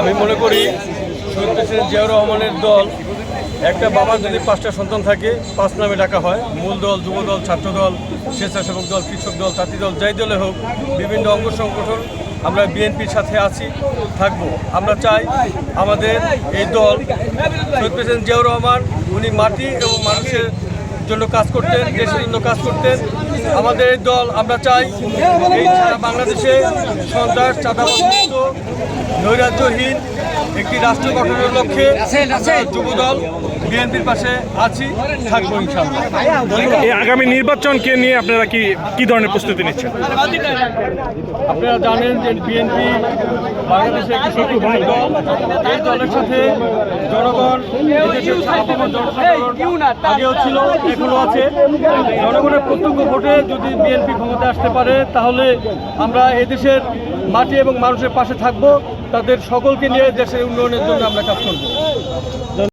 আমি মনে করি শহীদ জিয়াউর রহমানের দল, একটা বাবার যদি পাঁচটা সন্তান থাকে, পাঁচ নামে ডাকা হয়, মূল দল, যুব দল, ছাত্র দল, স্বেচ্ছাসেবক দল, কৃষক দল, জাতি দল, যাই দলে হোক, বিভিন্ন অঙ্গ সংগঠন, আমরা বিএনপির সাথে আছি, থাকব। আমরা চাই আমাদের এই দল শহীদ প্রেসিডেন্ট জিয়াউর রহমান, উনি মাটি এবং মানুষের জন্য কাজ করতেন, দেশের জন্য কাজ করতেন আমাদের এই দল আমরা চাই এই সারা বাংলাদেশে সন্ত্রাস চাঁদাবাদ নৈরাজ্যহীন একটি রাষ্ট্র গঠনের লক্ষ্যে আমরা যুবদল বিএনপির পাশে আছি থাকব এই আগামী নির্বাচনকে নিয়ে আপনারা কি কি ধরনের প্রস্তুতি নিচ্ছেন? আপনারা জানেন যে বিএনপি বাংলাদেশের একটি শক্তিশালী দল। এই দলের সাথে জনগণ আছে জনগণের প্রত্যক্ষ ভোটে যদি বিএনপি ক্ষমতা আসতে পারে তাহলে আমরা এদেশের মাটি এবং মানুষের পাশে থাকব তাদের সকলকে নিয়ে দেশের উন্নয়নের জন্য আমরা কাজ করব।